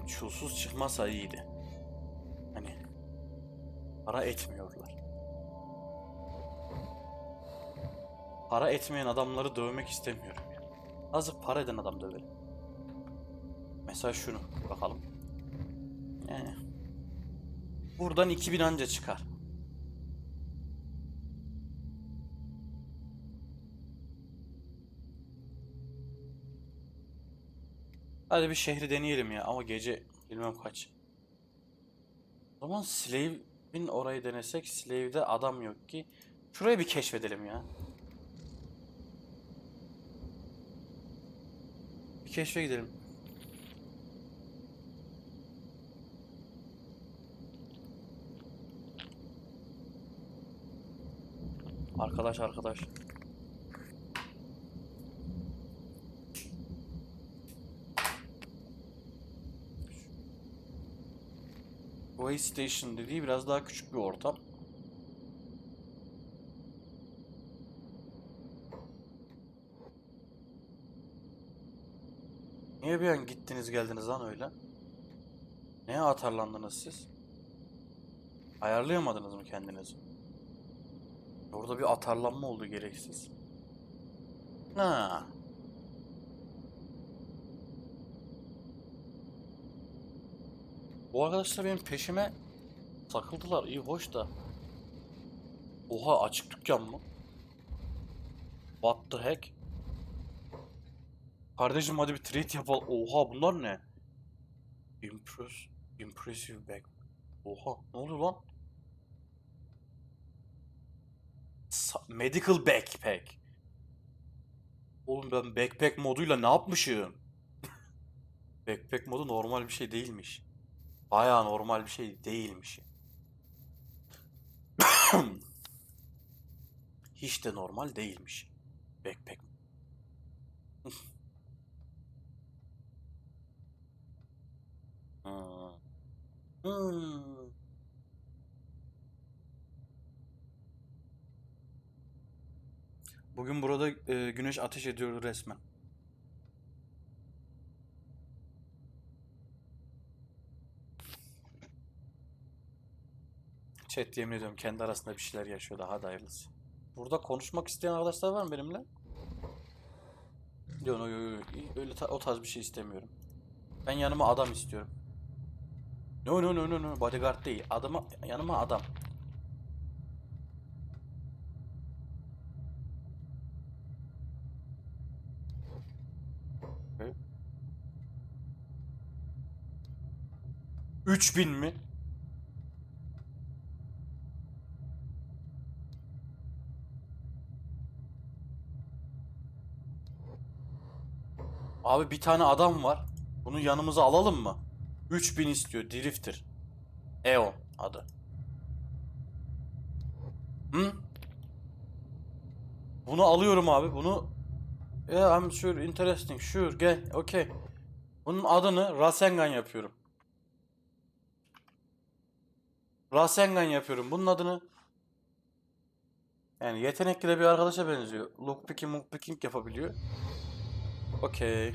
Yani çulsuz çıkmasa iyiydi. Hani para etmiyorlar. Para etmeyen adamları dövmek istemiyorum ya. Azıcık para eden adam dövelim. Mesela şunu bakalım. Yani buradan 2000 anca çıkar. Hadi bir şehri deneyelim ya ama gece bilmem kaç. O zaman Slave'in orayı denesek Slave'de adam yok ki. Şurayı bir keşfedelim ya. Bir keşfe gidelim. Arkadaş arkadaş. Way Station dediği biraz daha küçük bir ortam. Niye bir an gittiniz geldiniz lan öyle? Neye atarlandınız siz? Ayarlayamadınız mı kendinizi? Orada bir atarlanma oldu gereksiz. Ha. Bu arkadaşlar benim peşime takıldılar. İyi hoş da. Oha açık dükkan mı? What the heck? Kardeşim hadi bir trade yapalım. Oha bunlar ne? Impress, impressive bag. Oha ne oluyor lan? Sa- medical backpack. Oğlum ben backpack moduyla ne yapmışım? backpack modu normal bir şey değilmiş. Bayağı normal bir şey değilmiş. Hiç de normal değilmiş. Backpack. Hmm. Hmm. Bugün burada e, güneş ateş ediyor resmen. Chat yemin ediyorum kendi arasında bir şeyler yaşıyor daha da hayırlısı. Burada konuşmak isteyen arkadaşlar var mı benimle? Yok yok öyle o tarz bir şey istemiyorum. Ben yanıma adam istiyorum. No no no no no bodyguard değil. Adama yanıma adam. Okay. 3000 mi? Abi bir tane adam var. Bunu yanımıza alalım mı? 3000 istiyor. Drifter. Eon adı. Hı? Bunu alıyorum abi. Bunu Yeah, I'm sure interesting. Sure, gel. Okay. Bunun adını Rasengan yapıyorum. Rasengan yapıyorum. Bunun adını yani yetenekli de bir arkadaşa benziyor. Lockpicking, lockpicking yapabiliyor. Okey.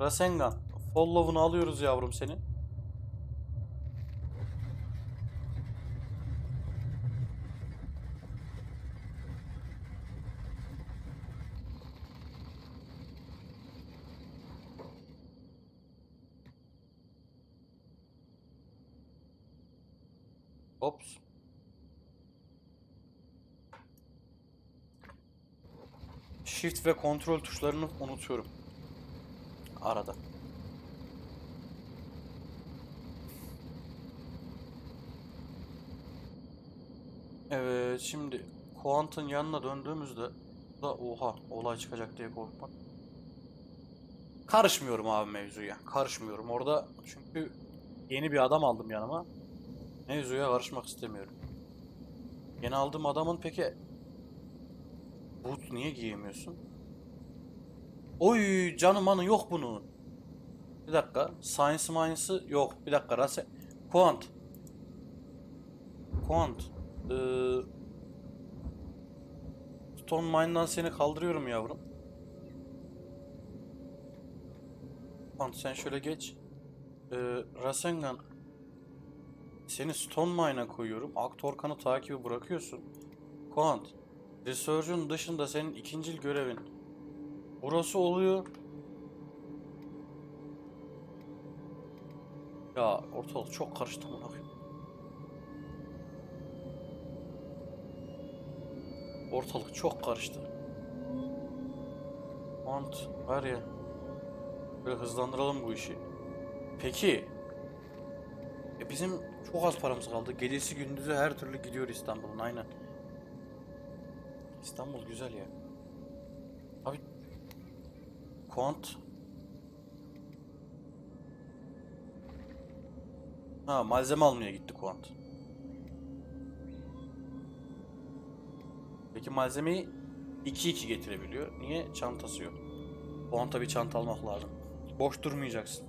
Rasengan. Follow'unu alıyoruz yavrum senin. Ops. Shift ve kontrol tuşlarını unutuyorum. Arada. Evet şimdi Quant'ın yanına döndüğümüzde da oha olay çıkacak diye korkmak. Karışmıyorum abi mevzuya. Karışmıyorum. Orada çünkü yeni bir adam aldım yanıma. Mevzuya karışmak istemiyorum. Yeni aldığım adamın peki boot niye giyemiyorsun? Oy canı manı yok bunun. Bir dakika. Science Mines'ı yok. Bir dakika. Rase Quant. Quant. Ee, Stone Mine'dan seni kaldırıyorum yavrum. Quant sen şöyle geç. Ee, Rasengan seni Stone Mine'a koyuyorum. Aktorkan'ı takibi bırakıyorsun. Kuant, Resurge'un dışında senin ikincil görevin. Burası oluyor. Ya ortalık çok karıştı amına. Ortalık çok karıştı. Kuant var ya. Böyle hızlandıralım bu işi. Peki. E bizim çok az paramız kaldı. Gecesi gündüzü her türlü gidiyor İstanbul'un aynen. İstanbul güzel ya. Abi Kont Ha malzeme almaya gitti Kont. Peki malzemeyi 2-2 getirebiliyor. Niye? Çantası yok. Kont'a bir çanta almak lazım. Boş durmayacaksın.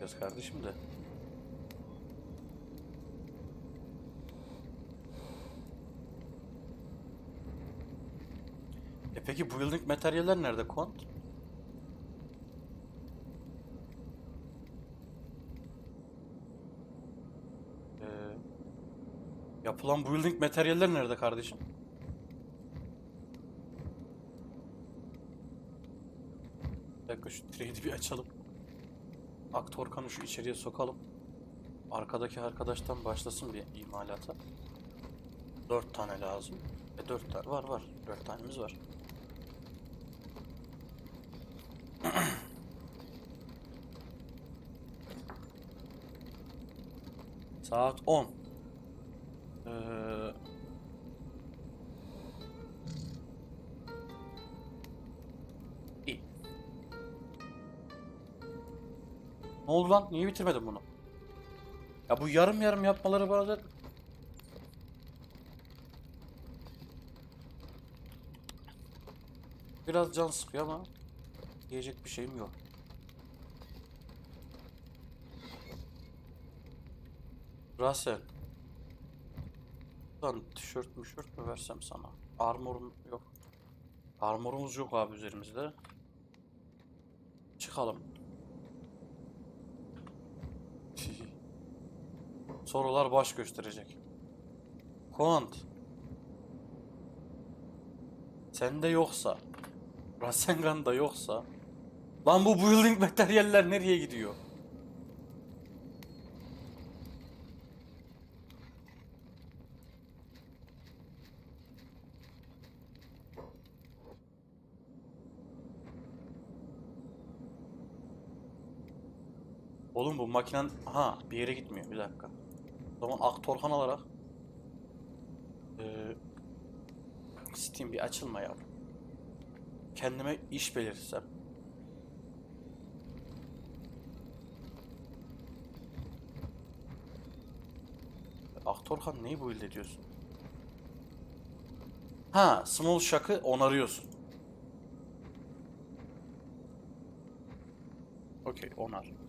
Yaz kardeşim de. Peki building materyaller nerede Kont? Ee, yapılan building materyaller nerede kardeşim? Bir dakika şu trade'i bir açalım. Aktorkan'ı şu içeriye sokalım. Arkadaki arkadaştan başlasın bir imalata. Dört tane lazım. E dört tane var var. Dört tanemiz var. Saat 10. Ee, iyi. Ne oldu lan? Niye bitirmedin bunu? Ya bu yarım yarım yapmaları bana da... Biraz can sıkıyor ama diyecek bir şeyim yok. Russell. Lan tişört müşört mü versem sana? Armorum yok. Armorumuz yok abi üzerimizde. Çıkalım. Sorular baş gösterecek. Kont. Sende yoksa, Rasengan'da yoksa, lan bu building materyaller nereye gidiyor? Oğlum bu makinen ha bir yere gitmiyor bir dakika. O zaman Aktorhan alarak eee Steam bir açılma yap. Kendime iş belirtsem. Aktorhan neyi build ediyorsun? Ha, small shock'ı onarıyorsun. Okey, onar.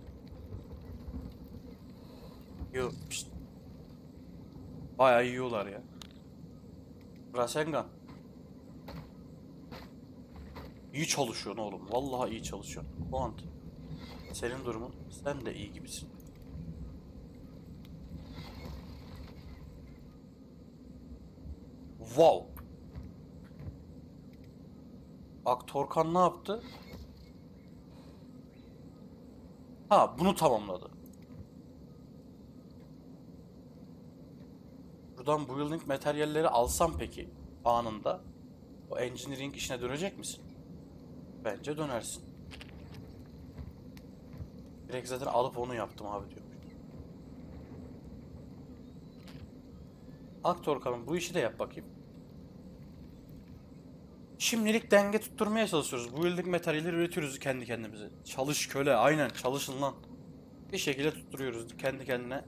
Yo, pişt. Bayağı yiyorlar ya. Rasengan. İyi çalışıyorsun oğlum. Vallahi iyi çalışıyorsun. Kuant. Senin durumun. Sen de iyi gibisin. Wow. Aktorkan ne yaptı? Ha bunu tamamladı. Buradan building materyalleri alsam peki anında o engineering işine dönecek misin? Bence dönersin. Direkt zaten alıp onu yaptım abi diyormuş. Aktör kalın bu işi de yap bakayım. Şimdilik denge tutturmaya çalışıyoruz. Building materyalleri üretiyoruz kendi kendimize. Çalış köle aynen çalışın lan. Bir şekilde tutturuyoruz kendi kendine.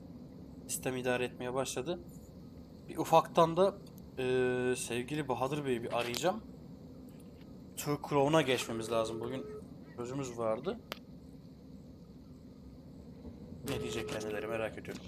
Sistem idare etmeye başladı. Bir ufaktan da eee, sevgili Bahadır Bey'i bir arayacağım. Türk Crown'a geçmemiz lazım. Bugün sözümüz vardı. Ne diyecek kendileri merak ediyorum.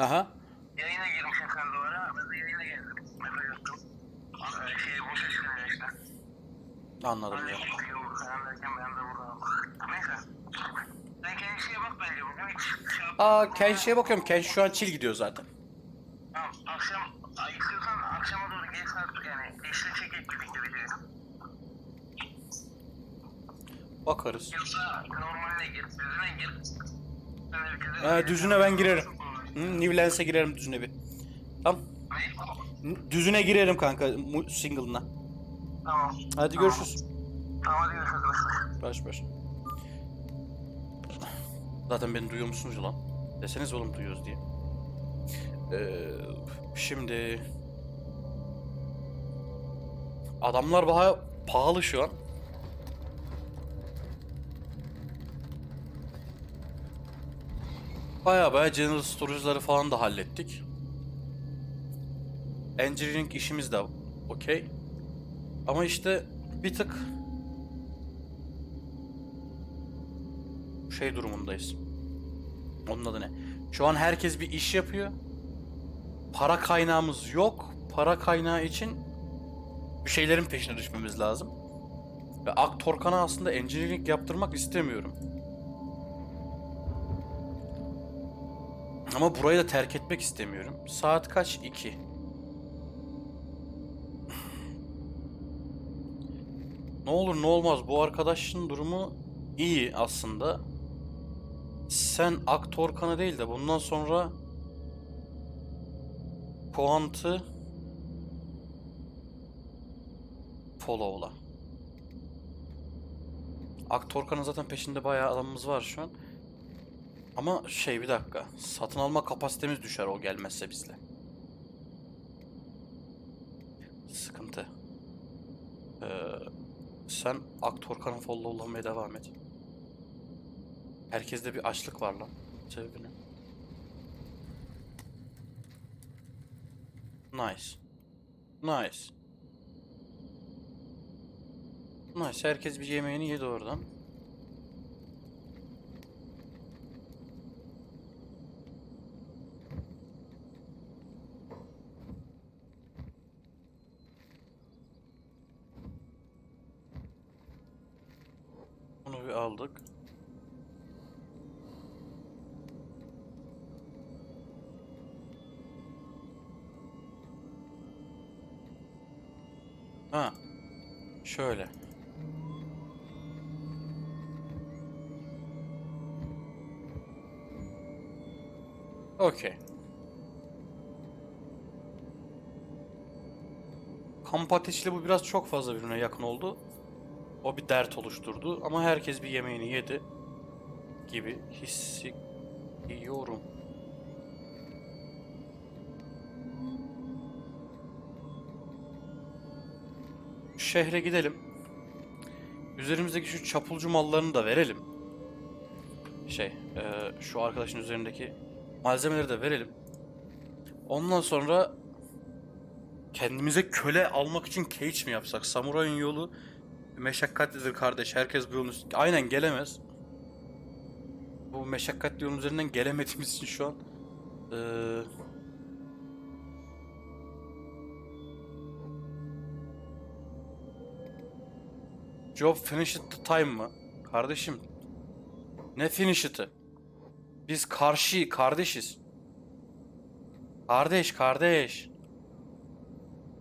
Aha. Yayına girmiş efendim duvara. Ben de yayına geldim. Mesaj attım. Ee, Şey boşa çıkıyor işte. Anladım Ben de ya. bakıyorum falan derken ben de burada. Neyse. Sen kendi şeye bak bence bugün hiç şey yap. Aa Kenji'ye bakıyorum. Kenji şu an chill gidiyor zaten. Tamam akşam ay, istiyorsan akşama doğru geç saat yani geçti çekip birlikte videoyu. Bakarız. Yoksa normaline gir, düzüne gir. Sen kere- Ha, düzüne ben girerim. Hı, New Lens'e girerim düzüne bir. Tamam. Düzüne girerim kanka single'ına. Tamam. Hadi görüşürüz. Tamam hadi görüşürüz. Baş baş. Zaten beni duyuyor musunuz lan? Deseniz oğlum duyuyoruz diye. Ee, şimdi... Adamlar baya pahalı şu an. Baya baya general storage'ları falan da hallettik. Engineering işimiz de okey. Ama işte bir tık şey durumundayız. Onun adı ne? Şu an herkes bir iş yapıyor. Para kaynağımız yok. Para kaynağı için bir şeylerin peşine düşmemiz lazım. Ve Aktorkan'a aslında engineering yaptırmak istemiyorum. Ama burayı da terk etmek istemiyorum. Saat kaç? 2. Ne olur ne olmaz bu arkadaşın durumu iyi aslında. Sen Aktorkan'ı değil de bundan sonra Kuant'ı follow'la. Aktorkan'ın zaten peşinde bayağı adamımız var şu an. Ama şey bir dakika. Satın alma kapasitemiz düşer o gelmezse bizle. Sıkıntı. Ee, sen Aktorkan'ı followlamaya devam et. Herkeste bir açlık var lan. Sebebi ne? Nice. Nice. Nice. Herkes bir yemeğini yedi oradan. Bunu bir aldık. Ha. Şöyle. Okey. Kamp ateşiyle bu biraz çok fazla birbirine yakın oldu. O bir dert oluşturdu ama herkes bir yemeğini yedi gibi hissediyorum. Şehre gidelim. Üzerimizdeki şu çapulcu mallarını da verelim. Şey, e, şu arkadaşın üzerindeki malzemeleri de verelim. Ondan sonra kendimize köle almak için cage mi yapsak? Samurayın yolu meşakkatlidir kardeş. Herkes bu yolun üstü... Aynen gelemez. Bu meşakkatli yolun üzerinden gelemediğimiz için şu an eee Job finish at the time mı? Kardeşim. Ne finish it'ı? Biz karşı kardeşiz. Kardeş kardeş.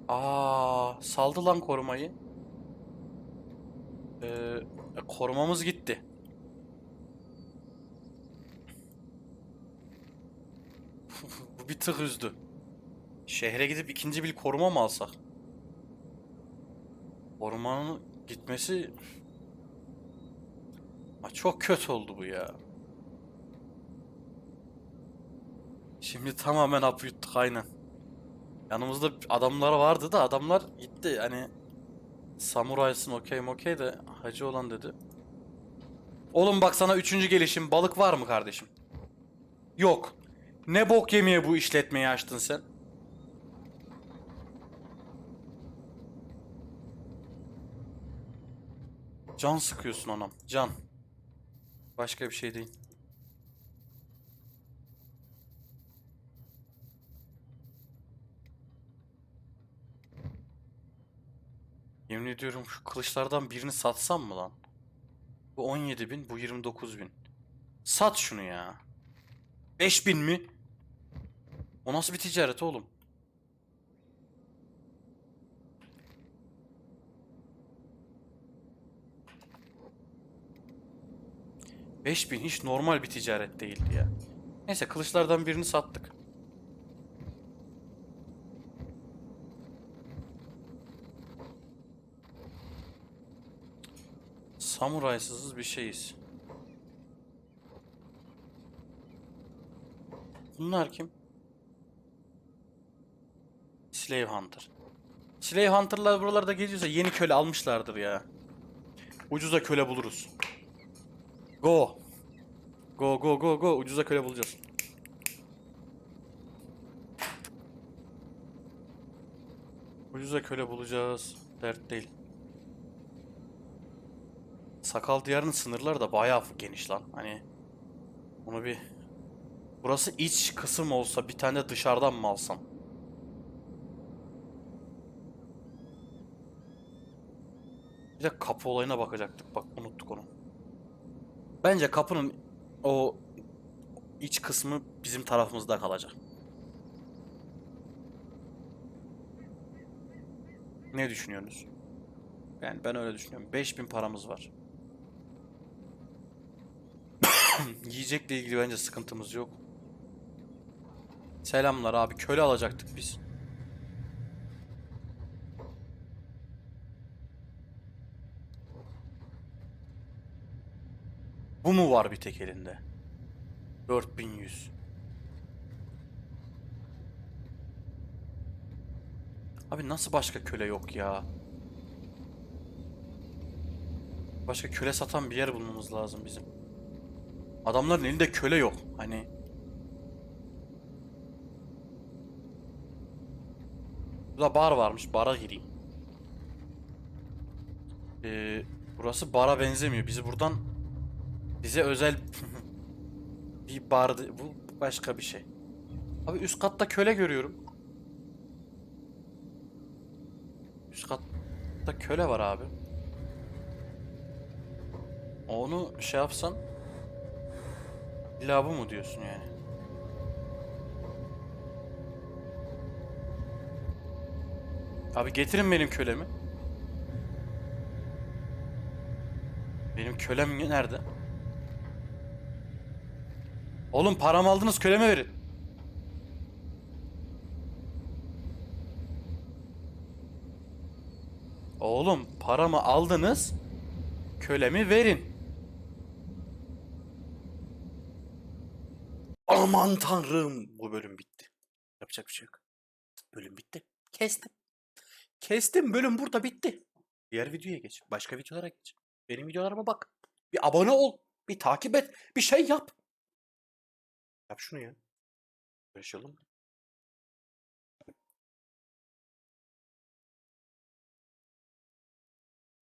Aa, saldı lan korumayı. Ee, korumamız gitti. Bu bir tık üzdü. Şehre gidip ikinci bir koruma mı alsak? Korumanın gitmesi... Aa, çok kötü oldu bu ya. Şimdi tamamen hap yuttuk aynen. Yanımızda adamlar vardı da adamlar gitti hani Samuraysın okey okey de hacı olan dedi. Oğlum bak sana üçüncü gelişim balık var mı kardeşim? Yok. Ne bok yemeye bu işletmeyi açtın sen? Can sıkıyorsun ona. Can. Başka bir şey değil. Yemin ediyorum şu kılıçlardan birini satsam mı lan? Bu 17 bin, bu 29 bin. Sat şunu ya. 5 bin mi? O nasıl bir ticaret oğlum? Beş bin hiç normal bir ticaret değildi ya. Neyse kılıçlardan birini sattık. Samuraysız bir şeyiz. Bunlar kim? Slave Hunter. Slave Hunter'lar buralarda geziyorsa yeni köle almışlardır ya. Ucuza köle buluruz. Go. Go go go go. Ucuza köle bulacağız. Ucuza köle bulacağız. Dert değil. Sakal diyarının sınırları da bayağı geniş lan. Hani bunu bir Burası iç kısım olsa bir tane de dışarıdan mı alsam? Bir de kapı olayına bakacaktık. Bak unuttuk onu. Bence kapının o iç kısmı bizim tarafımızda kalacak. Ne düşünüyorsunuz? Yani ben öyle düşünüyorum. 5000 paramız var. Yiyecekle ilgili bence sıkıntımız yok. Selamlar abi. Köle alacaktık biz. Bu mu var bir tek elinde? 4100. Abi nasıl başka köle yok ya? Başka köle satan bir yer bulmamız lazım bizim. Adamların elinde köle yok. Hani Burada bar varmış. Bara gireyim. Ee, burası bara benzemiyor. Bizi buradan bize özel bir bar bu başka bir şey. Abi üst katta köle görüyorum. Üst katta köle var abi. Onu şey yapsan illa bu mu diyorsun yani? Abi getirin benim kölemi. Benim kölem nerede? Oğlum paramı aldınız köleme verin. Oğlum paramı aldınız. Kölemi verin. Aman tanrım. Bu bölüm bitti. Yapacak bir şey yok. Bölüm bitti. Kestim. Kestim. Bölüm burada bitti. Diğer videoya geç. Başka videolara geç. Benim videolarıma bak. Bir abone ol. Bir takip et. Bir şey yap. Yap şunu ya. Yaşayalım.